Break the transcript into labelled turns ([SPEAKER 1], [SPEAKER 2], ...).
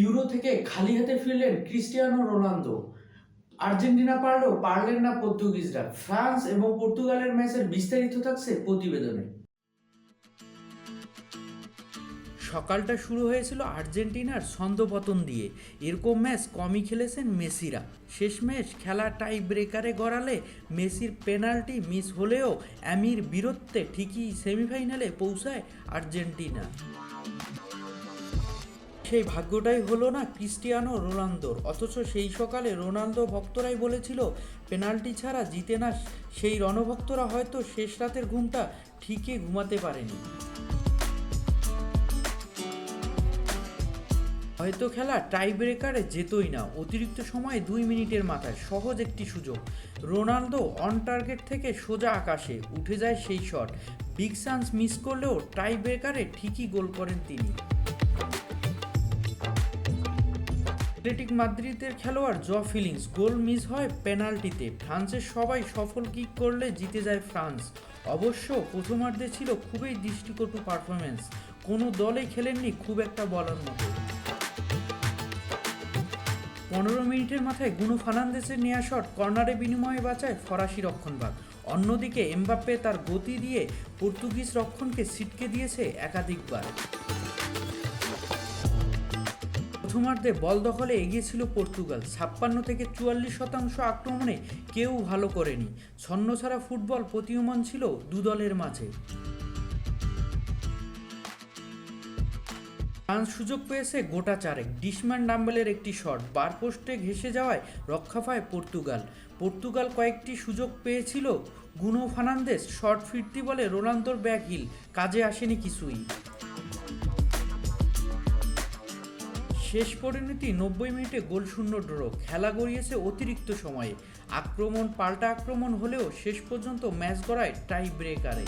[SPEAKER 1] Euro থেকে খালি হাতে ফিরলেন ক্রিস্টিয়ানো রোনালদো। আর্জেন্টিনা পারলেও পারলেন না পর্তুগিজরা। ফ্রান্স এবং পর্তুগালের ম্যাচের বিস্তারিত থাকছে প্রতিবেদনে। সকালটা শুরু হয়েছিল আর্জেন্টিনার ছন্দপতন দিয়ে। এরকম ম্যাচ কমই খেলেছেন মেসিরা। শেষ ম্যাচ খেলা টাই ব্রেকারে গড়ালে মেসির পেনাল্টি মিস হলেও অ্যামির বীরত্বে ঠিকই সেমিফাইনালে পৌঁছায় আর্জেন্টিনা। সেই ভাগ্যটাই হলো না ক্রিস্টিয়ানো রোনালদোর। অথচ সেই সকালে রোনালদো ভক্তরাই বলেছিল, পেনাল্টি ছাড়া জিতে না সেই রণভক্তরা হয়তো শেষ রাতের ঘুমটা ঠিকই ঘুমাতে পারেনি। হয়তো খেলা টাই ব্রেকারে যেতই না, অতিরিক্ত সময়ে দুই মিনিটের মাথায় সহজ একটি সুযোগ। রোনালদো অন টার্গেট থেকে সোজা আকাশে উঠে যায় সেই শট। বিগ চান্স মিস করলেও টাই ব্রেকারে ঠিকই গোল করেন তিনি। অ্যাথলেটিক মাদ্রিদের খেলোয়াড় জ ফিলিংস, গোল মিস হয় পেনাল্টিতে। ফ্রান্সের সবাই সফল কিক করলে জিতে যায় ফ্রান্স। অবশ্য প্রথমার্ধে ছিল খুবই দৃষ্টিকটু পারফরমেন্স কোনো দলেই খেলেননি খুব একটা বলার মতো। পনেরো মিনিটের মাথায় গুনো ফার্নান্দেসের নেওয়া শট কর্নারে বিনিময়ে বাঁচায় ফরাসি রক্ষণভাগ। অন্যদিকে এমবাপ্পে তার গতি দিয়ে পর্তুগিজ রক্ষণকে ছিটকে দিয়েছে একাধিকবার। প্রথমার্ধে বল দখলে এগিয়ে ছিল পর্তুগাল। ছাপ্পান্ন থেকে চুয়াল্লিশ শতাংশ আক্রমণে কেউ ভালো করেনি। ছন্নছাড়া ফুটবল প্রতীয়মান ছিল দু দলের মাঝে। ফ্রান্স সুযোগ পেয়েছে গোটা চারেক। ডিসম্যান ডাম্বেলের একটি শট, বার পোস্টে ঘেসে যাওয়ায় রক্ষা পায় পর্তুগাল। পর্তুগাল কয়েকটি সুযোগ পেয়েছিল গুনো ফার্নান্দেস শট ফিরতি বলে রোনালদোর ব্যাক হিল, কাজে আসেনি কিছুই। শেষ পরিণতি নব্বই মিনিটে গোল শূন্য ড্র খেলা গড়িয়েছে অতিরিক্ত সময়ে। আক্রমণ, পাল্টা আক্রমণ হলেও শেষ পর্যন্ত ম্যাচ গড়ায় টাই ব্রেকারে।